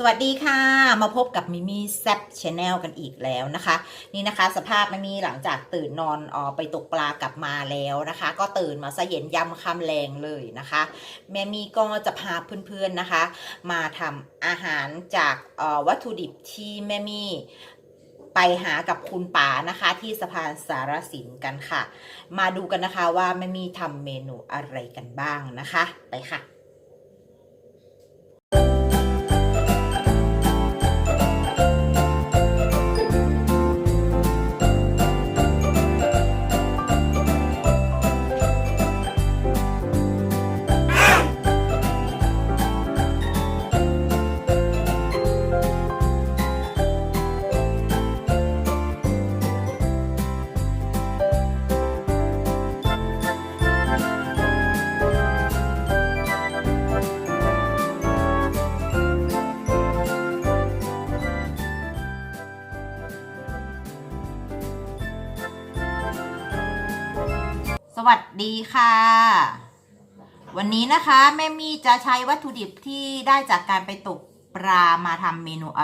สวัสดีค่ะ มาพบกับมิมี่แซบชาแนลกันอีกแล้วนะคะ นี่นะคะ สภาพมิมี่หลังจากตื่นนอนออไปตกปลากลับมาแล้วนะคะ ก็ตื่นมาซะเย็นยำคำแรงเลยนะคะแม่มี่ก็จะพาเพื่อนๆนะคะ มาทำอาหารจากออวัตถุดิบที่แม่มี่ไปหากับคุณป๋านะคะที่สะพานสารสินกันค่ะ มาดูกันนะคะว่าแม่มี่ทำเมนูอะไรกันบ้างนะคะ ไปค่ะ สวัสดีค่ะ วันนี้นะคะแม่มี่จะใช้วัตถุดิบที่ได้จากการไปตกปลามาทำเมนูอ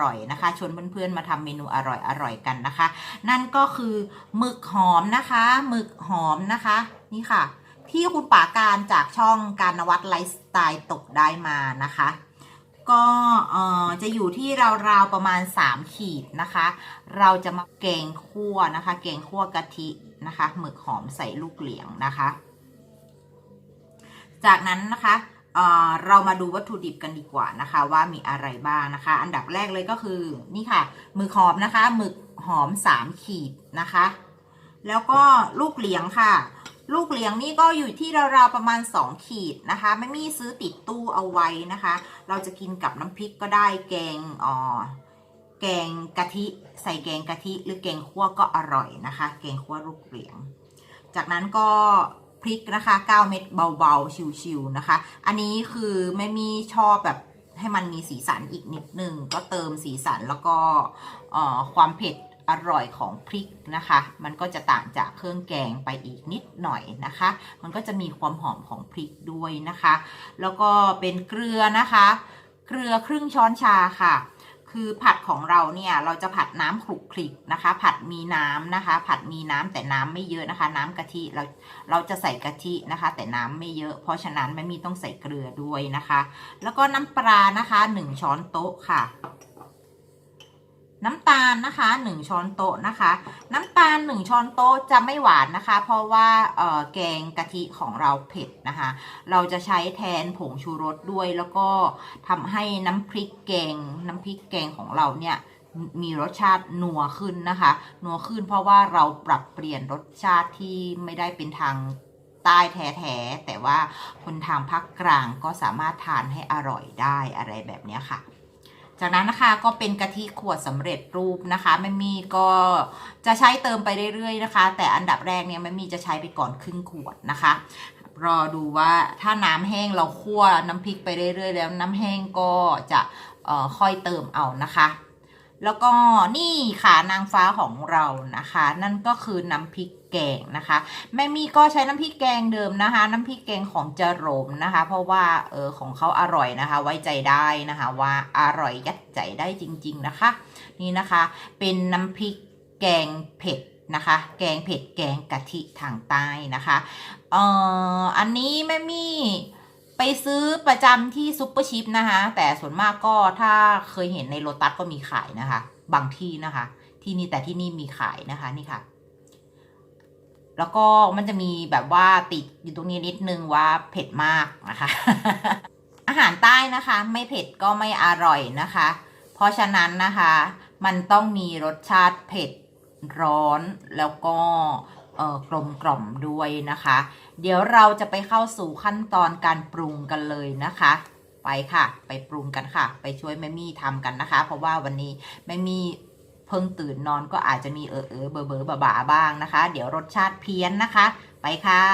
ร่อยๆนะคะ ชวนเพื่อนๆมาทำเมนูอร่อยๆกันนะคะ นั่นก็คือหมึกหอมนะคะหมึกหอมนะคะ นี่ค่ะ ที่คุณป๋าการจากช่องการนวัดไลฟ์สไตล์ตกได้มานะคะ ก็เอ่อจะอยู่ที่ราวๆประมาณ 3 ขีดนะคะ เราจะมาแกงคั่วนะคะ แกงคั่วกะทิ นะคะหมึกหอมใส่ลูกเหลียงนะคะ จากนั้นนะคะเเรามาดูวัตถุดิบกันดีกว่านะคะ ว่ามีอะไรบ้างนะคะ อันดับแรกเลยก็คือนี่ค่ะหมึกหอมนะคะหมึกหอม3ขีดนะคะ แล้วก็ลูกเหลียงค่ะ ลูกเหลียงนี่ก็อยู่ที่ราวๆประมาณ 2 ขีดนะคะ ไม่มีซื้อติดตู้เอาไว้นะคะ เราจะกินกับน้ำพริกก็ได้แกงอ่อ แกงกะทิ ใส่แกงกะทิ หรือแกงคั่วก็อร่อยนะคะ แกงคั่วลูกเหลียง จากนั้นก็พริกนะคะ 9 เม็ดเบาๆ ชิวๆนะคะ อันนี้คือไม่มีชอบแบบให้มันมีสีสันอีกนิดนึง ก็เติมสีสันแล้วก็ความเผ็ดอร่อยของพริกนะคะ มันก็จะต่างจากเครื่องแกงไปอีกนิดหน่อยนะคะ มันก็จะมีความหอมของพริกด้วยนะคะ แล้วก็เป็นเกลือนะคะ เกลือครึ่งช้อนชาค่ะ คือผัดของเราเนี่ยเราจะผัดน้ำขลุกคลิกนะคะ ผัดมีน้ำนะคะ ผัดมีน้ำแต่น้ำไม่เยอะนะคะ น้ำกะทิเราเราจะใส่กะทินะคะ แต่น้ำไม่เยอะ เพราะฉะนั้นไม่มีต้องใส่เกลือด้วยนะคะ แล้วก็น้ำปลานะคะ 1 ช้อนโต๊ะค่ะ น้ำตาลนะคะ1ช้อนโต๊ะนะคะ น้ำตาล 1 ช้อนโต๊ะจะไม่หวานนะคะ เพราะว่าแกงกะทิของเราเผ็ดนะคะ เราจะใช้แทนผงชูรสด้วยแล้วก็ทำให้น้ำพริกแกงน้ำพริกแกงของเราเนี่ยมีรสชาตินัวขึ้นนะคะนัวขึ้นเพราะว่าเราปรับเปลี่ยนรสชาติที่ไม่ได้เป็นทางใต้แท้ๆแต่ว่าคนทางภาคกลางก็สามารถทานให้อร่อยได้อะไรแบบนี้ค่ะ จากนั้นนะคะก็เป็นกะทิขวดสำเร็จรูปนะคะไม่มีก็จะใช้เติมไปเรื่อยๆนะคะ แต่อันดับแรกเนี่ยไม่มีจะใช้ไปก่อนครึ่งขวดนะคะ รอดูว่าถ้าน้ำแห้งเราคั่วน้ำพริกไปเรื่อยๆ แล้วน้ำแห้งก็จะค่อยเติมเอานะคะ แล้วก็นี่ค่ะนางฟ้าของเรานะคะ นั่นก็คือน้ำพริกแกงนะคะ แม่มีก็ใช้น้ำพริกแกงเดิมนะคะ น้ำพริกแกงของจรมนะคะ เพราะว่าเออของเขาอร่อยนะคะ ไว้ใจได้นะคะ ว่าอร่อยยัดใจได้จริง ๆนะคะ นี่นะคะเป็นน้ำพริกแกงเผ็ดนะคะ แกงเผ็ดแกงกะทิทางใต้นะคะเอ่ออันนี้แม่มี่ ไปซื้อประจำที่ซุปเปอร์ชิพนะคะ แต่ส่วนมากก็ถ้าเคยเห็นในโลตัสก็มีขายนะคะ บางที่นะคะ ที่นี่แต่ที่นี่มีขายนะคะนี่ค่ะ แล้วก็มันจะมีแบบว่าติดอยู่ตรงนี้นิดนึงว่าเผ็ดมากนะคะ อาหารใต้นะคะ ไม่เผ็ดก็ไม่อร่อยนะคะ เพราะฉะนั้นนะคะ มันต้องมีรสชาติเผ็ดร้อนแล้วก็ กลมกล่อมด้วยนะคะ เดี๋ยวเราจะไปเข้าสู่ขั้นตอนการปรุงกันเลยนะคะ ไปค่ะ ไปปรุงกันค่ะ ไปช่วยแม่มี่ทำกันนะคะ เพราะว่าวันนี้แม่มี่เพิ่งตื่นนอนก็อาจจะมีเออเออเบอเบอบ่าบ้างนะคะ เดี๋ยวรสชาติเพี้ยนนะคะ ไปค่ะ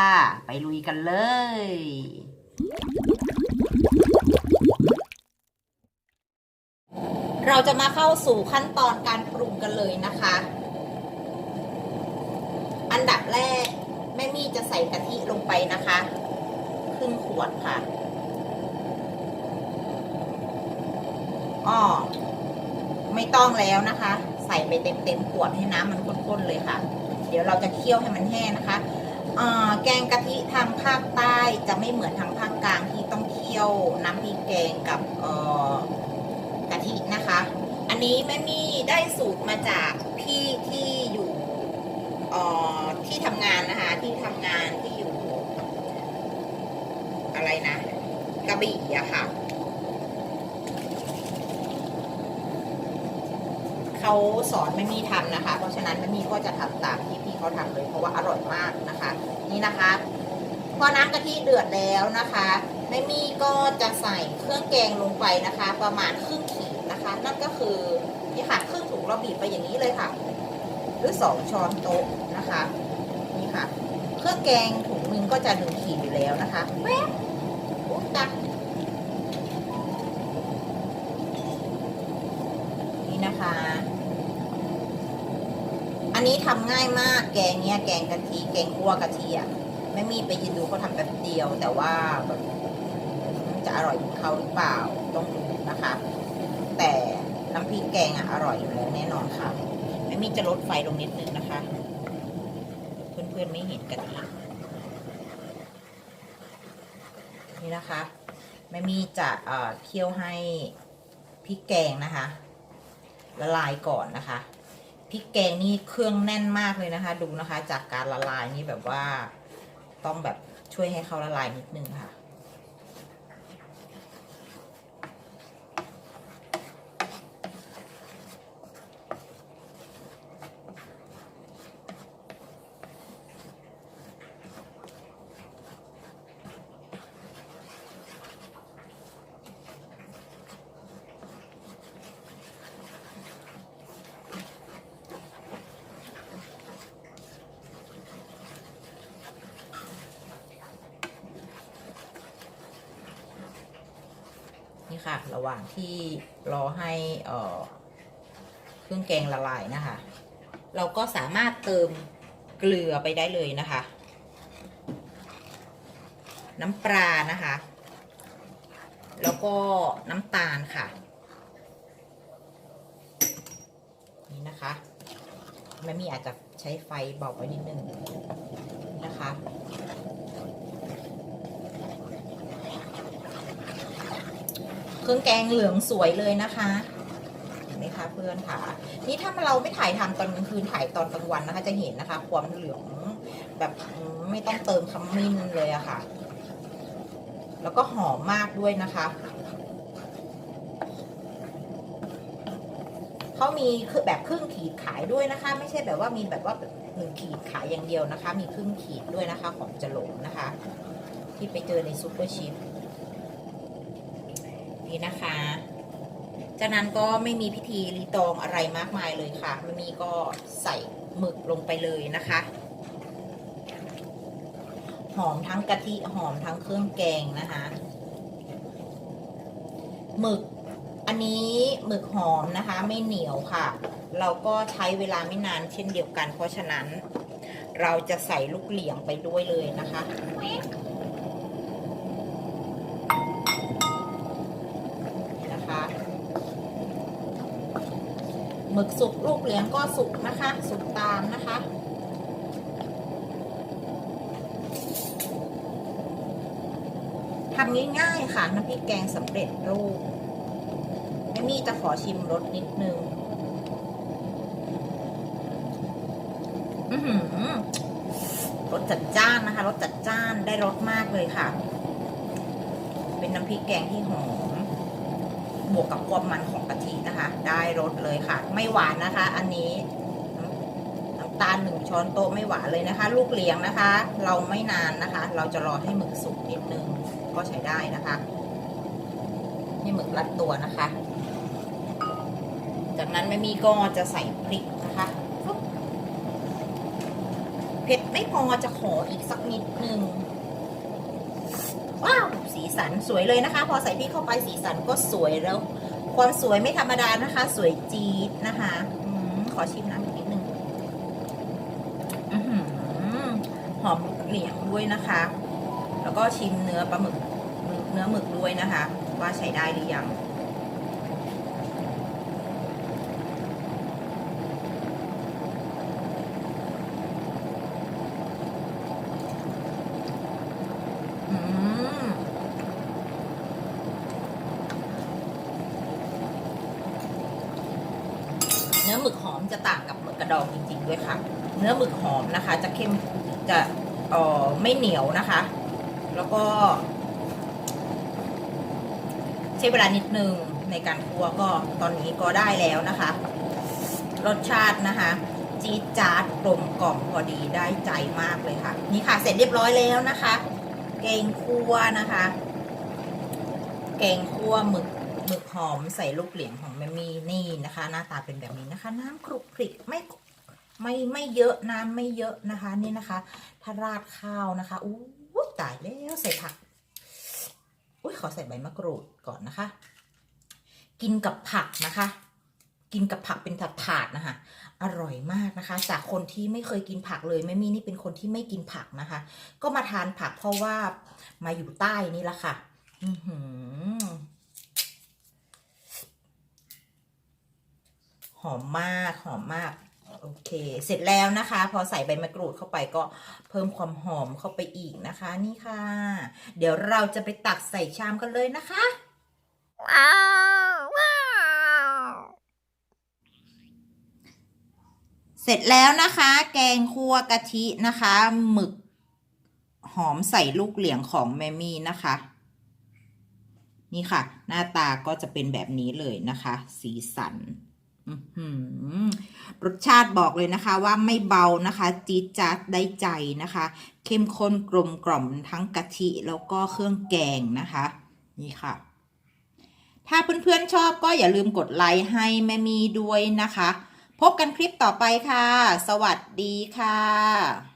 ไปลุยกันเลยเราจะมาเข้าสู่ขั้นตอนการปรุงกันเลยนะคะ อันดับแรกแม่มี่จะใส่กะทิลงไปนะคะครึ่งขวดค่ะอ้อไม่ต้องแล้วนะคะ ใส่ไปเต็มเต็มขวดให้น้ำมันข้นๆเลยค่ะ เดี๋ยวเราจะเคี่ยวให้มันแห้งนะคะแกงกะทิทางภาคใต้จะไม่เหมือนทางภาคกลางที่ต้องเคี่ยวน้ำพริกแกงกับกะทินะคะ อันนี้แม่มี่ได้สูตรมาจากพี่ที่อยู่ ที่ทำงานนะคะ ที่ทำงานที่อยู่ อะไรนะกระบี่อะค่ะเขาสอนไม่มีทำนะคะ เพราะฉะนั้นไม่มีก็จะทำตามที่พี่เขาทำเลย เพราะว่าอร่อยมากนะคะ นี่นะคะพอน้ำกะทิเดือดแล้วนะคะไม่มีก็จะใส่เครื่องแกงลงไปนะคะ ประมาณครึ่งขีดนะคะ นั่นก็คือนี่ค่ะครึ่งถุงเราบีบไปอย่างนี้เลยค่ะ หรือสองช้อนโต๊ะนะคะนี่ค่ะเครื่องแกงถุงหนึงก็จะหนึ่งขีดอยู่แล้วนะคะแว๊บอุ๊ยตักนี่นะคะ อันนี้ทำง่ายมากแกงเนี้ยแกงกะทิแกงคั่วกะทิอะไม่มีไปยืนดูเขาทำแบบเดียว แต่ว่าจะอร่อยเหมือนเขาหรือเปล่าต้องดูนะคะ แต่น้ำพริกแกงอะอร่อยอยู่แล้วแน่นอนค่ะ ม่มีจะลดไฟลงนิดนึงนะคะ เพื่อนๆไม่เห็นกะทินี่นะคะไม่มีจะเอ่อเคี่ยวให้พริกแกงนะคะ ละลายก่อนนะคะพริกแกงนี่เครื่องแน่นมากเลยนะคะ ดูนะคะ จากการละลายนี่แบบว่าต้องแบบช่วยให้เขาละลายนิดนึงค่ะ นี่ค่ะ ระหว่างที่รอให้เครื่องแกงละลายนะคะ เราก็สามารถเติมเกลือไปได้เลยนะคะ น้ำปลานะคะ แล้วก็น้ำตาลค่ะ นี่นะคะแม่มีอาจจะใช้ไฟเบาไปนิดนึงนะคะ เครื่องแกงเหลืองสวยเลยนะคะเห็นไหมคะเพื่อนค่ะ นี่ถ้าเราไม่ถ่ายทำตอนกลางคืนถ่ายตอนกลางวันนะคะ จะเห็นนะคะ ความเหลืองแบบไม่ต้องเติมขมิ้นเลยอะค่ะ แล้วก็หอมมากด้วยนะคะเขามีคือแบบครึ่งขีดขายด้วยนะคะ ไม่ใช่แบบว่ามีแบบว่าหนึ่งขีดขายอย่างเดียวนะคะ มีครึ่งขีดด้วยนะคะ ของจะหลงนะคะ ที่ไปเจอในซูเปอร์ชิป นี่นะคะ จากนั้นก็ไม่มีพิธีรีตองอะไรมากมายเลยค่ะไม่มีก็ใส่หมึกลงไปเลยนะคะ หอมทั้งกะทิหอมทั้งเครื่องแกงนะคะหมึกอันนี้หมึกหอมนะคะไม่เหนียวค่ะ เราก็ใช้เวลาไม่นานเช่นเดียวกัน เพราะฉะนั้นเราจะใส่ลูกเหลี่ยงไปด้วยเลยนะคะ นี่นะคะ หมึกสุกลูกเหลียงก็สุกนะคะ สุกตามนะคะทำง่ายๆค่ะน้ำพริกแกงสำเร็จรูปแม่มี่จะขอชิมรสนิดนึงรสจัดจ้านนะคะรสจัดจ้านได้รสมากเลยค่ะ เป็นน้ำพริกแกงที่หอม บวกกับความมันของกะทินะคะ ได้รสเลยค่ะ ไม่หวานนะคะ อันนี้น้ำตาลหนึ่งช้อนโต๊ะไม่หวานเลยนะคะ ลูกเลี้ยงนะคะ เราไม่นานนะคะ เราจะรอให้หมึกสุกนิดนึงก็ใช้ได้นะคะนี่หมึกรัดตัวนะคะ จากนั้นแม่มีก็จะใส่พริกนะคะเผ็ดไม่พอจะขออีกสักนิดนึง สีสันสวยเลยนะคะ พอใส่พริกเข้าไปสีสันก็สวยแล้ว ความสวยไม่ธรรมดานะคะ สวยจี๊ดนะคะอขอชิมน้ำอีกนิดนึงหอหอมเหลียงด้วยนะคะ แล้วก็ชิมเนื้อปลาหมึกเนื้อหมึกด้วยนะคะ ว่าใช้ได้หรือยัง จะต่างกับหมึกกระดองจริงๆด้วยค่ะ เนื้อหมึกหอมนะคะ จะเข้มจะเอ่อไม่เหนียวนะคะ แล้วก็ ใช้เวลานิดนึงในการคั่วก็ตอนนี้ก็ได้แล้วนะคะ รสชาตินะคะ จี๊ดจ๊าดกลมกล่อมพอดีได้ใจมากเลยค่ะ นี่ค่ะเสร็จเรียบร้อยแล้วนะคะ แกงคั่วนะคะ แกงคั่วหมึก หมึกหอมใส่ลูกเหลียงของแม่มีนี่นะคะ หน้าตาเป็นแบบนี้นะคะ น้ำครุกคริกไม่ไม่ไม่เยอะน้ำไม่เยอะนะคะ นี่นะคะ ถ้าราดข้าวนะคะอู้ตายแล้วใส่ผักอุ้ยขอใส่ใบมะกรูดก่อนนะคะ กินกับผักนะคะ กินกับผักเป็นถาดๆนะคะ อร่อยมากนะคะ จากคนที่ไม่เคยกินผักเลยแม่มี่นี่เป็นคนที่ไม่กินผักนะคะ ก็มาทานผักเพราะว่ามาอยู่ใต้นี่แหละค่ะ อือหือ หอมมากหอมมากโอเค เสร็จแล้วนะคะ พอใส่ใบมะกรูดเข้าไปก็เพิ่มความหอมเข้าไปอีกนะคะ นี่ค่ะ เดี๋ยวเราจะไปตักใส่ชามกันเลยนะคะ Wow! Wow! เสร็จแล้วนะคะ แกงคั่วกะทินะคะหมึกหอมใส่ลูกเหลียงของแมมี่นะคะ นี่ค่ะ หน้าตาก็จะเป็นแบบนี้เลยนะคะ สีสันอื้อหือ รสชาติบอกเลยนะคะว่าไม่เบานะคะ จี๊ดจ๊าดได้ใจนะคะ เข้มข้นกลมกล่อมทั้งกะทิแล้วก็เครื่องแกงนะคะ นี่ค่ะ ถ้าเพื่อนๆชอบก็อย่าลืมกดไลค์ให้แม่มีด้วยนะคะ พบกันคลิปต่อไปค่ะ สวัสดีค่ะ